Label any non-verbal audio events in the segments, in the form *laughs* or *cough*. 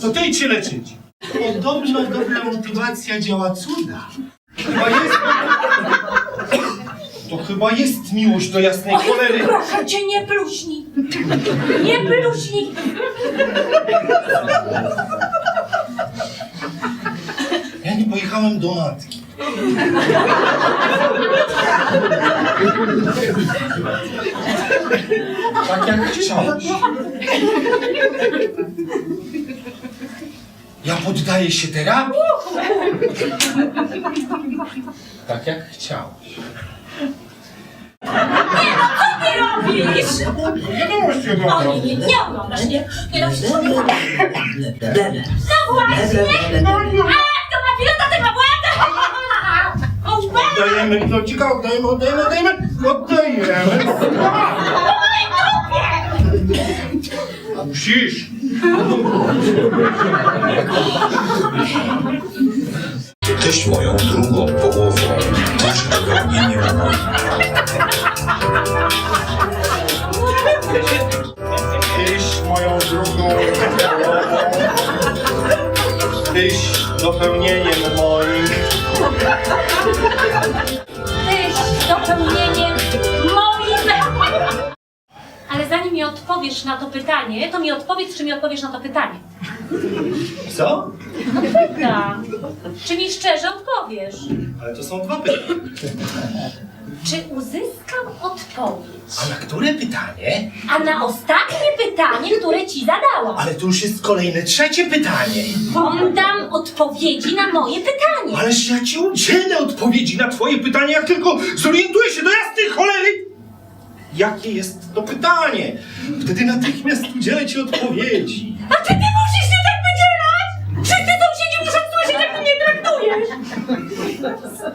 To ty idź się leczyć. Podobno dobra motywacja działa cuda. Chyba jest... To chyba jest miłość do jasnej cholery. Proszę cię, nie pluśnij! Nie pluśnij! Ja nie pojechałem do matki. Tak jak chciałeś. Ja poddaję się terapii. Tak jak chciałeś. Co ty robisz? Wiadomości O nie, nie, nie oglądasz, nie. Nie robisz sobie No właśnie! A, to ma pilota tego błędu! O, wow! Oddajemy pilocika, oddajemy, oddajemy, oddajemy, oddajemy. A musisz. Cześć moją drugą połową. Masz tego nie ma. Tyś moją drugą Tyś dopełnieniem moim odpowiesz na to pytanie, to mi odpowiedz, czy mi odpowiesz na to pytanie. Co? Tak. Czy mi szczerze odpowiesz? Ale to są dwa pytania Czy uzyskam odpowiedź? A na które pytanie? A na ostatnie pytanie, które ci zadałam, Ale to już jest kolejne trzecie pytanie dam odpowiedzi na moje pytanie. Ależ ja ci udzielę odpowiedzi na twoje pytanie Jak tylko zorientuję się do jasnej cholery Jakie jest to pytanie? Wtedy natychmiast udzielę ci odpowiedzi A ty nie musisz się tak wydzielać! Wszyscy sąsiedzi muszą słyszeć, jak mnie traktujesz!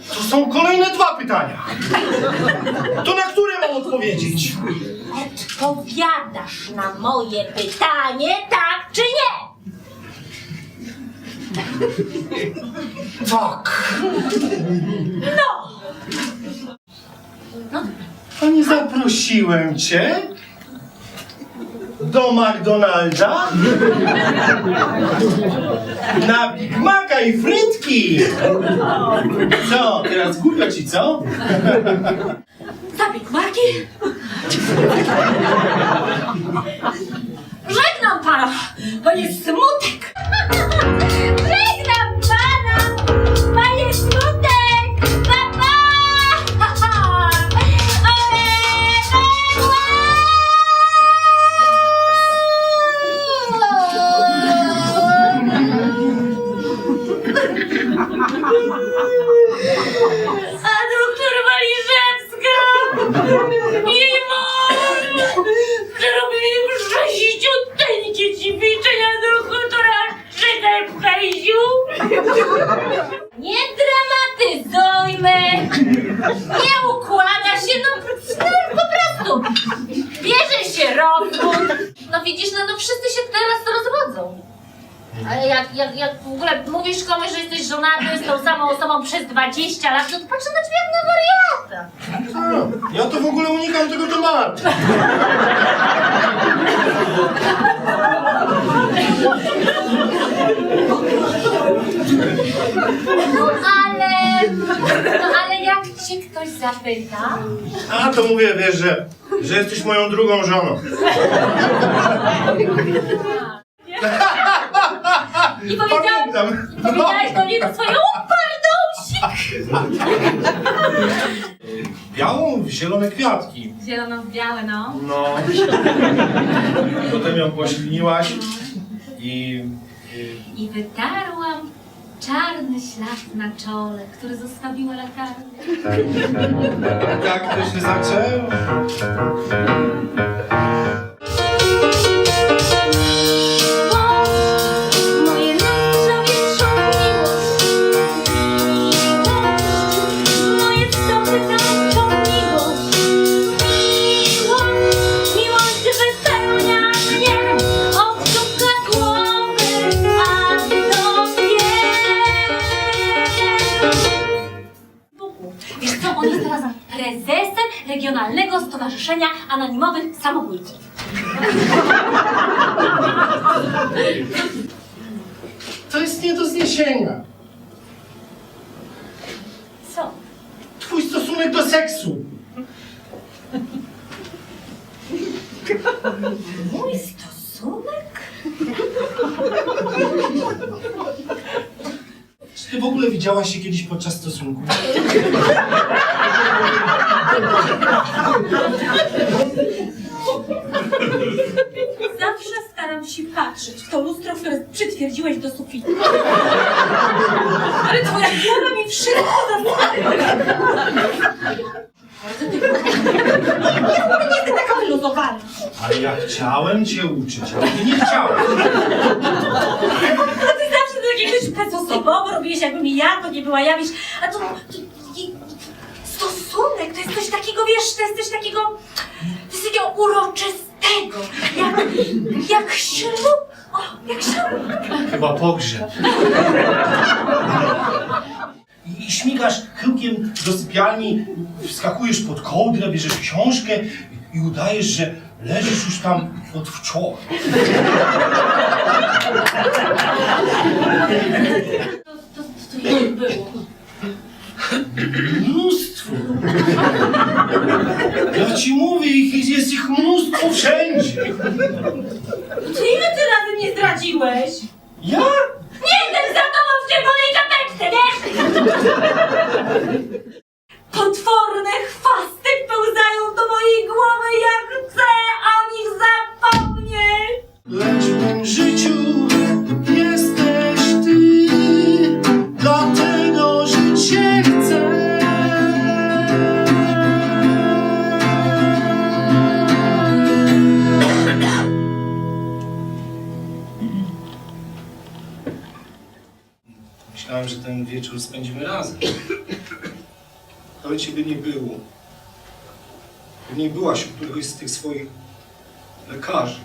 To są kolejne dwa pytania To na które mam odpowiedzieć? Odpowiadasz na moje pytanie, tak czy nie? Tak No! No, A nie zaprosiłem cię? Do McDonalda? Na Big Maca i frytki! Co, teraz głupio ci, co? zabieg marki? Żegnam pana, panie smutek! Yeah. Ale jak, jak, jak w ogóle mówisz komuś, że jesteś żonaty z tą samą osobą przez 20 lat, to patrzę na ciebie jak na wariata. Ja to w ogóle unikam tego tematu. No ale, no ale jak cię ktoś zapyta, A to mówię, wiesz, że, że jesteś moją drugą żoną. I powiedziałam, Pamiętam. powiedziałeś do niego swoją pardonsik. Białą w zielone kwiatki. Zielono-białe, no. No. Potem ją pośliniłaś i... i... I wytarłam czarny ślad na czole, który zostawiła lekarka. Tak to się zaczęło. Anonimowych Samobójców. to jest nie do zniesienia. Co? Twój stosunek do seksu. Mój stosunek? Czy ty w ogóle widziałaś się kiedyś podczas stosunku? Zawsze staram się patrzeć w to lustro, które przytwierdziłeś do sufitu. Ale twoja głowa mi wszystko zastanawia. Bardzo ty nie jestem taka wyluzowana. Ale ja chciałem cię uczyć, ale ty nie chciałeś. A ty zawsze do jakiegoś bezosobowo robiłeś, jakbym ja to nie była ja, wiesz, a to, stosunek to jest coś takiego, wiesz, to jest coś takiego, to jest takiego uroczystego, jak, jak ślub, o, jak ślub. Chyba pogrzeb. I, śmigasz chyłkiem do sypialni, wskakujesz pod kołdrę, bierzesz książkę i udajesz, że leżysz już tam od wczoraj. To, to, to, to było? Mnóstwo. Ja ci mówię, ich, jest ich mnóstwo wszędzie. To ile ty razy mnie zdradziłeś? Ja? Nie jestem za tobą w czerwonej czapeczce, wiesz? Potworne chwasty pełzają do mojej głowy, jak chcę o nich zapomnieć. Lecz w mym życiu Ale ciebie nie było. Nie byłaś u któregoś z tych swoich lekarzy.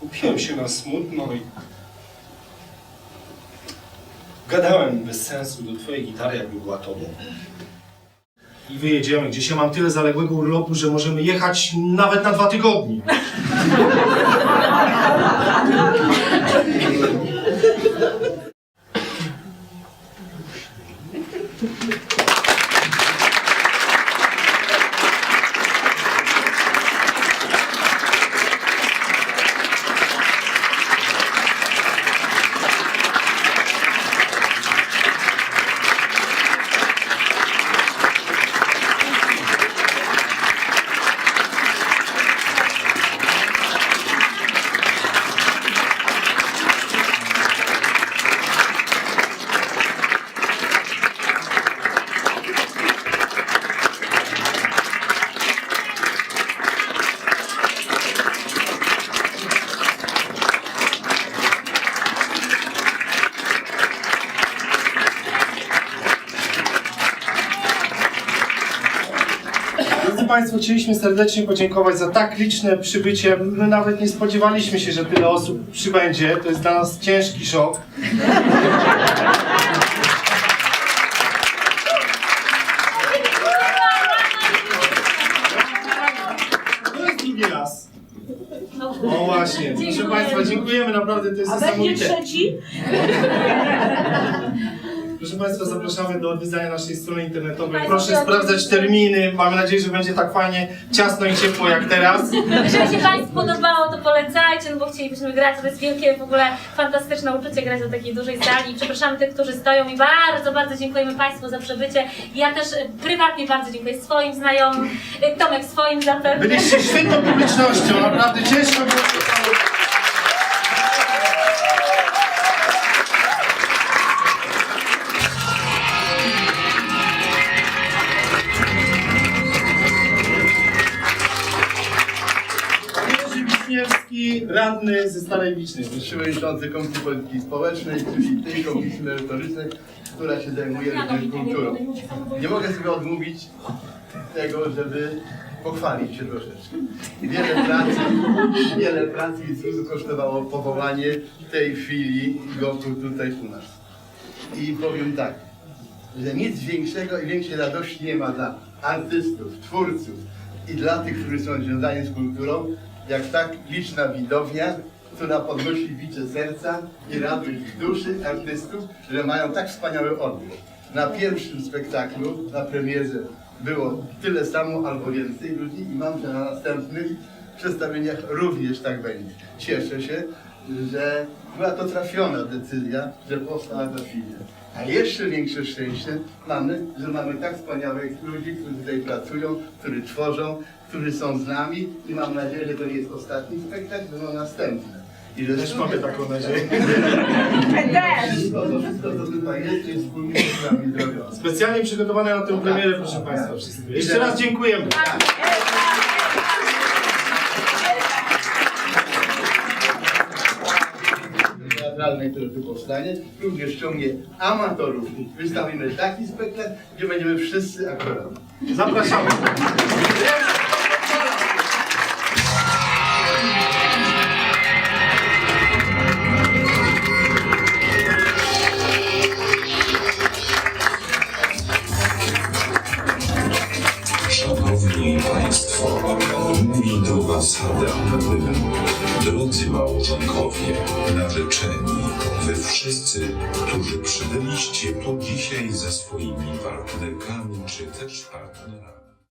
Upiłem się na smutno i gadałem bez sensu do twojej gitary, jakby była tobą. I wyjedziemy gdzieś. Ja mam tyle zaległego urlopu, że możemy jechać nawet na dwa tygodnie. Państwo, chcieliśmy serdecznie podziękować za tak liczne przybycie. My nawet nie spodziewaliśmy się, że tyle osób przybędzie. To jest dla nas ciężki szok. To jest drugi raz. O właśnie, proszę. Państwa, dziękujemy, naprawdę to jest A będzie niesamowite. trzeci? Proszę Państwa, zapraszamy do odwiedzania naszej strony internetowej. Proszę sprawdzać terminy. Mamy nadzieję, że będzie tak fajnie ciasno i ciepło jak teraz. Jeżeli się Państwu podobało, to polecajcie, no bo chcielibyśmy grać. To jest wielkie, w ogóle fantastyczne uczucie grać na takiej dużej sali. Przepraszamy tych, którzy stoją i bardzo, bardzo dziękujemy Państwu za przybycie. Ja też prywatnie bardzo dziękuję swoim znajomym, Tomek swoim zapewne. Byliście świetną publicznością, naprawdę ciężko było radny ze Starej Wicznej. przewodniczący Komisji Polityki Społecznej, czyli tej komisji merytorycznej, która się zajmuje również kulturą. Nie mogę sobie odmówić tego, żeby pochwalić się troszeczkę. Wiele pracy, wiele pracy i trudu kosztowało powołanie tej chwili gotu tutaj u nas. I powiem tak, że nic większego i większej radości nie ma dla artystów, twórców i dla tych, którzy są związani z kulturą, jak tak liczna widownia która podnosi bicie serca i radość duszy artystów, że mają tak wspaniały odbiór. Na pierwszym spektaklu, na premierze, było tyle samo albo więcej ludzi i mam, że na następnych przedstawieniach również tak będzie. Cieszę się, że była to trafiona decyzja, że powstała ta filia. A jeszcze większe szczęście mamy, że mamy tak wspaniałych ludzi, którzy tutaj pracują, którzy tworzą, którzy są z nami i mam nadzieję, że to nie jest ostatni spektakl, będą następne. I że Też mamy taką nadzieję. Wszystko, *laughs* to wszystko, co tutaj jest, jest wspólnie z nami zrobione. Specjalnie przygotowane na tę premierę, proszę Państwa. wszystkim. Jeszcze raz dziękujemy. Teatralnej, które tu powstanie, również ściągnie amatorów. Wystawimy taki spektakl, gdzie będziemy wszyscy aktorami. Zapraszamy. Małżonkowie, narzeczeni, Wy wszyscy, którzy przybyliście tu dzisiaj ze swoimi partnerkami czy też partnerami.